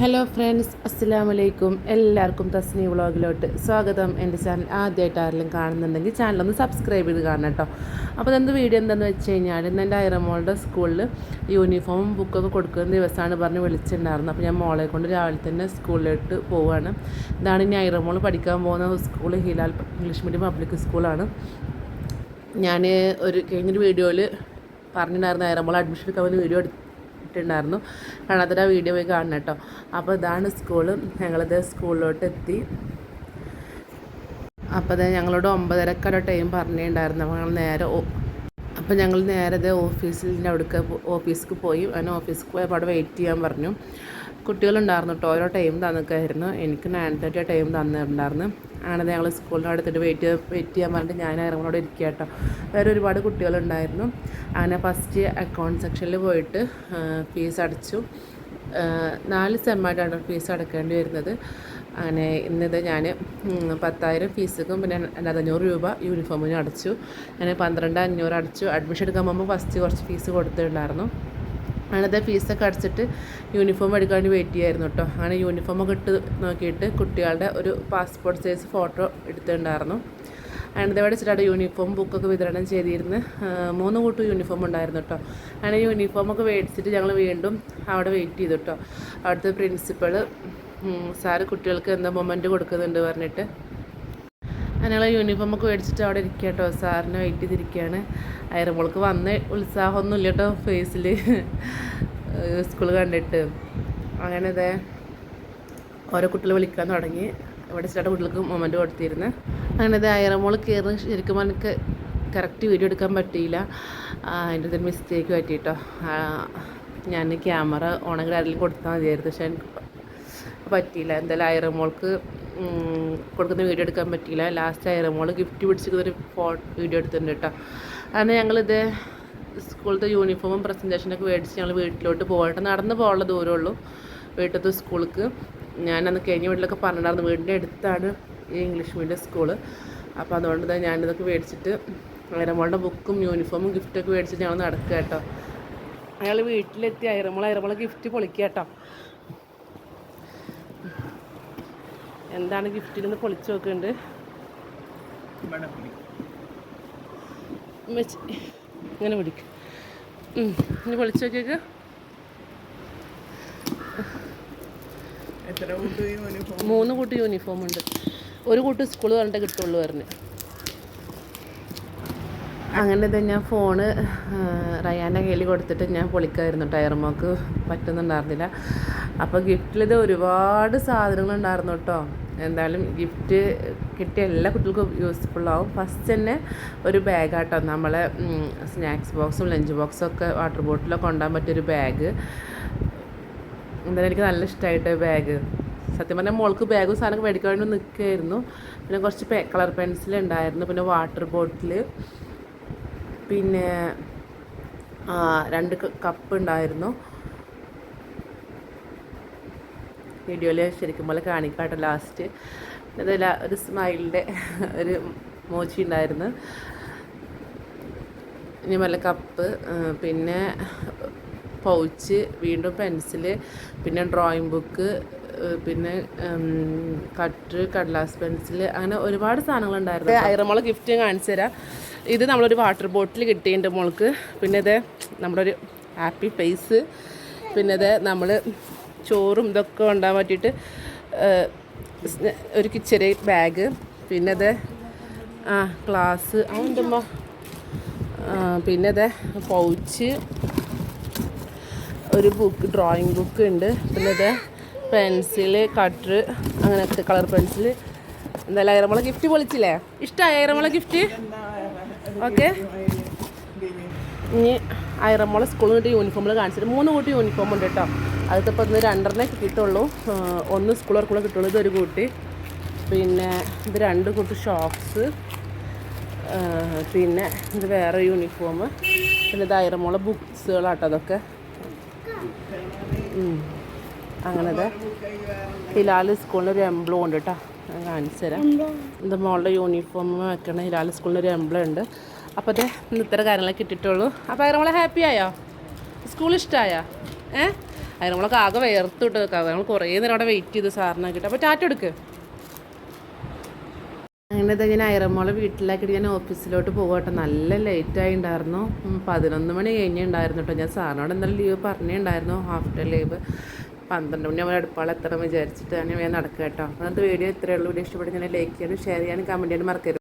Hello friends അസ്സാം വലൈക്കും എല്ലാവർക്കും തസ്നി വ്ളോഗിലോട്ട് സ്വാഗതം. എന്റെ ചാനൽ ആദ്യമായിട്ട് ആരെങ്കിലും കാണുന്നുണ്ടെങ്കിൽ ചാനലൊന്ന് സബ്സ്ക്രൈബ് ചെയ്ത് കാണണം കേട്ടോ. അപ്പോൾ എന്ത് വീഡിയോ എന്താണെന്ന് വെച്ച് കഴിഞ്ഞാൽ ഇന്ന് എന്റെ ഐറമോളുടെ സ്കൂളിൽ യൂണിഫോമും ബുക്കൊക്കെ കൊടുക്കുന്ന ദിവസമാണ് പറഞ്ഞ് വിളിച്ചിട്ടുണ്ടായിരുന്നു അപ്പോൾ ഞാൻ മോളെ കൊണ്ട് രാവിലെ തന്നെ സ്കൂളിലോട്ട് പോവുകയാണ്. ഇതാണ് ഇനി ഐറമോൾ പഠിക്കാൻ പോകുന്ന school Hilal English medium public സ്കൂളാണ്. ഞാൻ ഒരു കഴിഞ്ഞൊരു വീഡിയോയിൽ പറഞ്ഞിട്ടുണ്ടായിരുന്നു ഐറമോൾ അഡ്മിഷൻ എടുക്കാൻ വേണ്ടി വീഡിയോ ഇട്ടിട്ടുണ്ടായിരുന്നു. കാണാത്തൊരു വീഡിയോ പോയി കാണണം കേട്ടോ. അപ്പോൾ ഇതാണ് സ്കൂൾ ഞങ്ങളിത് സ്കൂളിലോട്ട് എത്തി. അപ്പോൾ അത് ഞങ്ങളോട് ഒമ്പതരക്കൊരു ടൈം പറഞ്ഞിട്ടുണ്ടായിരുന്നു അപ്പോൾ ഞങ്ങൾ നേരെ അപ്പോൾ ഞങ്ങൾ നേരത്തെ ഓഫീസിന്റെ അവിടേക്ക് ഓഫീസിലേക്ക് പോയി. അങ്ങനെ ഓഫീസിൽ പോയപ്പോൾ അവിടെ വെയിറ്റ് ചെയ്യാൻ പറഞ്ഞു. കുട്ടികളുണ്ടായിരുന്നു കേട്ടോ ഓരോ ടൈം തന്നിക്കായിരുന്നു എനിക്ക് നയൻ തേർട്ടി ടൈം തന്നിട്ടുണ്ടായിരുന്നു. അങ്ങനെ ഞങ്ങൾ സ്കൂളിന്റെ അടുത്തിട്ട് വെയിറ്റ് വെയിറ്റ് ചെയ്യാൻ പറഞ്ഞിട്ട് ഞാൻ ഇറങ്ങോടെ ഇരിക്കുക കേട്ടോ വേറെ ഒരുപാട് കുട്ടികളുണ്ടായിരുന്നു. അങ്ങനെ ഫസ്റ്റ് അക്കൗണ്ട് സെക്ഷനിൽ പോയിട്ട് ഫീസ് അടച്ചു. നാല് സെമ്മായിട്ടാണ് ഫീസ് അടക്കേണ്ടി വരുന്നത്. അങ്ങനെ ഇന്നിത് ഞാൻ പത്തായിരം ഫീസുക്കും പിന്നെ രണ്ടായിരത്തി അഞ്ഞൂറ് രൂപ യൂണിഫോമിനും അടച്ചു. അങ്ങനെ പന്ത്രണ്ട് അഞ്ഞൂറ് അടച്ചു. അഡ്മിഷൻ എടുക്കാൻ പോകുമ്പോൾ ഫസ്റ്റ് കുറച്ച് ഫീസ് കൊടുത്തിട്ടുണ്ടായിരുന്നു. അങ്ങനത്തെ ഫീസൊക്കെ അടച്ചിട്ട് യൂണിഫോം എടുക്കാൻ വേണ്ടി വെയിറ്റ് ചെയ്യായിരുന്നു കേട്ടോ അങ്ങനെ യൂണിഫോമൊക്കെ ഇട്ട് നോക്കിയിട്ട് കുട്ടികളുടെ ഒരു പാസ്പോർട്ട് സൈസ് ഫോട്ടോ എടുത്തിട്ടുണ്ടായിരുന്നു. അങ്ങനത്തെ ഇവിടെ വെച്ചിട്ട് അവിടെ യൂണിഫോം ബുക്കൊക്കെ വിതരണം ചെയ്തിരുന്ന്. മൂന്ന് കൂട്ടം യൂണിഫോം ഉണ്ടായിരുന്നു കേട്ടോ അങ്ങനെ യൂണിഫോമൊക്കെ മേടിച്ചിട്ട് ഞങ്ങൾ വീണ്ടും അവിടെ വെയിറ്റ് ചെയ്തു കേട്ടോ അവിടുത്തെ പ്രിൻസിപ്പൾ സാറ് കുട്ടികൾക്ക് എന്താ മൊമെന്റ് കൊടുക്കുന്നുണ്ട് പറഞ്ഞിട്ട്. ഞങ്ങൾ യൂണിഫോമൊക്കെ മേടിച്ചിട്ട് അവിടെ ഇരിക്കുക കേട്ടോ സാറിനെ വെയിറ്റ് ചെയ്തിരിക്കുകയാണ് അയറമോൾക്ക് വന്ന ഉത്സാഹമൊന്നും ഇല്ല കേട്ടോ ഫേസിൽ സ്കൂൾ കണ്ടിട്ട്. അങ്ങനെ അതെ ഓരോ കുട്ടികൾ വിളിക്കാൻ തുടങ്ങി. അവിടെ ചേട്ടാ കുട്ടികൾക്ക് മൊമെന്റ് കൊടുത്തിരുന്നു. അങ്ങനെ അതെ അയറമോൾ കയറി ശരിക്കും എനിക്ക് കറക്റ്റ് വീഡിയോ എടുക്കാൻ പറ്റിയില്ല. അതിന്റെ ഒരു മിസ്റ്റേക്ക് പറ്റിയിട്ടോ. ഞാൻ ക്യാമറ ഓണെങ്കിൽ ആരെങ്കിലും കൊടുത്താൽ മതിയായിരുന്നു. പക്ഷേ പറ്റിയില്ല. എന്തായാലും ഐറമോൾക്ക് കൊടുക്കുന്ന വീഡിയോ എടുക്കാൻ പറ്റിയില്ല. ലാസ്റ്റ് ഐറമോൾ ഗിഫ്റ്റ് പിടിച്ചിരിക്കുന്നൊരു ഫോ വീഡിയോ എടുത്തിട്ടുണ്ട് കേട്ടോ അങ്ങനെ ഞങ്ങളിത് സ്കൂളത്തെ യൂണിഫോമും പ്രസന്റേഷനൊക്കെ മേടിച്ച് ഞങ്ങൾ വീട്ടിലോട്ട് പോകട്ടെ. നടന്ന് പോകാനുള്ള ദൂരമുള്ളൂ വീട്ടിലത്തെ സ്കൂൾക്ക്. ഞാനന്ന് കഴിഞ്ഞ വീട്ടിലൊക്കെ പറഞ്ഞിട്ടുണ്ടായിരുന്നു. വീടിന്റെ അടുത്താണ് ഈ ഇംഗ്ലീഷ് മീഡിയം സ്കൂൾ അപ്പോൾ അതുകൊണ്ട് തന്നെ ഞാനിതൊക്കെ മേടിച്ചിട്ട് ഐറമോളുടെ ബുക്കും യൂണിഫോമും ഗിഫ്റ്റൊക്കെ മേടിച്ചിട്ട് ഞങ്ങൾ നടക്കുക കേട്ടോ അയാൾ വീട്ടിലെത്തി ഐറമോൾ ഐറമോളെ ഗിഫ്റ്റ് പൊളിക്കുക കേട്ടോ എന്താണ് ഗിഫ്റ്റിൽ നിന്ന് പൊളിച്ച് നോക്കുന്നുണ്ട്. ഇങ്ങനെ പിടിക്കും. ഇനി പൊളിച്ച് നോക്കിയേക്ക്. മൂന്ന് കൂട്ട് യൂണിഫോം ഉണ്ട്. ഒരു കൂട്ട് സ്കൂൾ പറഞ്ഞിട്ട് കിട്ടുള്ളൂ പറഞ്ഞ്. അങ്ങനെ തന്നെ ഞാൻ ഫോണ് റയാന്റെ കയ്യിൽ കൊടുത്തിട്ട് ഞാൻ പൊളിക്കായിരുന്നു ടയർമോക്ക് പറ്റുന്നുണ്ടായിരുന്നില്ല. അപ്പോൾ ഗിഫ്റ്റിലത് ഒരുപാട് സാധനങ്ങളുണ്ടായിരുന്നു കേട്ടോ എന്തായാലും ഗിഫ്റ്റ് കിട്ടിയ എല്ലാ കുട്ടികൾക്കും യൂസ്ഫുൾ ആവും. ഫസ്റ്റ് തന്നെ ഒരു ബാഗാട്ടോ നമ്മളെ സ്നാക്സ് ബോക്സും ലഞ്ച് ബോക്സും ഒക്കെ വാട്ടർ ബോട്ടിലൊക്കെ കൊണ്ടുപോകാൻ പറ്റിയൊരു ബാഗ് എന്തായാലും എനിക്ക് നല്ല ഇഷ്ടമായിട്ട് ബാഗ് സത്യം പറഞ്ഞാൽ മോൾക്ക് ബാഗും സാധനമൊക്കെ മേടിക്കാൻ വേണ്ടി നിൽക്കുകയായിരുന്നു പിന്നെ കുറച്ച് കളർ പെൻസിൽ ഉണ്ടായിരുന്നു. പിന്നെ വാട്ടർ ബോട്ടിൽ പിന്നെ രണ്ട് കപ്പ് ഉണ്ടായിരുന്നു. വീഡിയോയിൽ ശരിക്കും പോലെ കാണിക്കാട്ടോ ലാസ്റ്റ് അതല്ല ഒരു സ്മൈലിന്റെ ഒരു മോച്ചി ഉണ്ടായിരുന്നു ഇനി വല്ല കപ്പ് പിന്നെ പൗച്ച് വീണ്ടും പെൻസിൽ പിന്നെ ഡ്രോയിങ് ബുക്ക് പിന്നെ കട്ട് കടലാസ് പെൻസിൽ അങ്ങനെ ഒരുപാട് സാധനങ്ങളുണ്ടായിരുന്നു ഐറമോളെ ഗിഫ്റ്റ് കാണിച്ചു തരാം. ഇത് നമ്മളൊരു വാട്ടർ ബോട്ടിൽ കിട്ടിയിട്ടുണ്ട് മോൾക്ക്. പിന്നെ ഇത് നമ്മുടെ ഒരു ഹാപ്പി ഫേസ് പിന്നെ ഇത് നമ്മൾ ചോറും ഇതൊക്കെ കൊണ്ടാൻ പറ്റിയിട്ട് ഒരു കിച്ചറി ബാഗ്. പിന്നെ ഇത് ആ ഗ്ലാസ്. അതുണ്ടുമ്പോൾ പിന്നെ അതെ പൗച്ച്. ഒരു ബുക്ക് ഡ്രോയിങ് ബുക്ക് ഉണ്ട്. പിന്നെ അതെ പെൻസിൽ കട്ടർ അങ്ങനത്തെ കളർ പെൻസിൽ എന്തായാലും ഐറമോളെ ഗിഫ്റ്റ് പൊളിച്ചില്ലേ? ഇഷ്ടമായി ഐറമോളെ ഗിഫ്റ്റ് ഓക്കെ. ഇനി ഐറമോളെ സ്കൂളിൽ നിന്നിട്ട് യൂണിഫോമിൽ കാണിച്ചിട്ട് മൂന്ന് കൂട്ടി യൂണിഫോം ഉണ്ട് കേട്ടോ. അതിപ്പോൾ ഇന്ന് രണ്ടെണ്ണേ കിട്ടുള്ളൂ ഒന്ന് ഒന്ന് വർക്കുള്ള കിട്ടുള്ളൂ ഇതൊരു കൂട്ടി. പിന്നെ ഇത് രണ്ട് കൂട്ടി ഷോക്സ് പിന്നെ ഇത് വേറെ യൂണിഫോം പിന്നെ ഐറമോളെ ബുക്സുകളാട്ടോ അതൊക്കെ. അങ്ങനത്തെ ഹിലാൽ സ്കൂളിന്റെ ഒരു എംബ്ലോ ഉണ്ട് കേട്ടോ ഞാൻ കാണിച്ചു തരാം. ഇത് മോളുടെ യൂണിഫോം വെക്കണ ഹിലാൽ സ്കൂളിന്റെ ഒരു എംബ്ലം ഉണ്ട്. അപ്പോൾ അതെ ഇത്ര കാര്യങ്ങളൊക്കെ കിട്ടിയിട്ടുള്ളൂ. അപ്പോൾ ഐറമോളെ ഹാപ്പി ആയോ? സ്കൂൾ ഇഷ്ടമായോ ഏ? അതിന് നമ്മളൊക്കെ ആകെ വേർത്ത് വിട്ട് നമ്മൾ കുറേ നേരം അവിടെ വെയിറ്റ് ചെയ്ത് സാറിനെ കിട്ടും അപ്പോൾ ടാറ്റ എടുക്ക്. അങ്ങനെ ഇത് ഞാൻ ഐറമോളെ വീട്ടിലാക്കിയിട്ട് ഞാൻ ഓഫീസിലോട്ട് പോകട്ടെ നല്ല ലേറ്റായി ഉണ്ടായിരുന്നു പതിനൊന്ന് മണി കഴിഞ്ഞിട്ടുണ്ടായിരുന്നു കേട്ടോ ഞാൻ സാറിനോട് എന്തായാലും ലീവ് പറഞ്ഞിട്ടുണ്ടായിരുന്നു ഡേ ലീവ് പന്ത്രണ്ട് മണി ആകുമ്പോൾ അടുപ്പാളം എത്തണം വിചാരിച്ചിട്ട്. ഞാൻ നടക്കുക കേട്ടോ അന്നത്തെ വീഡിയോ ഇത്രയേ ഉള്ളൂ. വീഡിയോ ഇഷ്ടപ്പെട്ടെങ്കിൽ ലൈക്ക് ചെയ്യാനും ഷെയർ ചെയ്യാനും കമന്റ് ചെയ്യാനും മറക്കരുത്.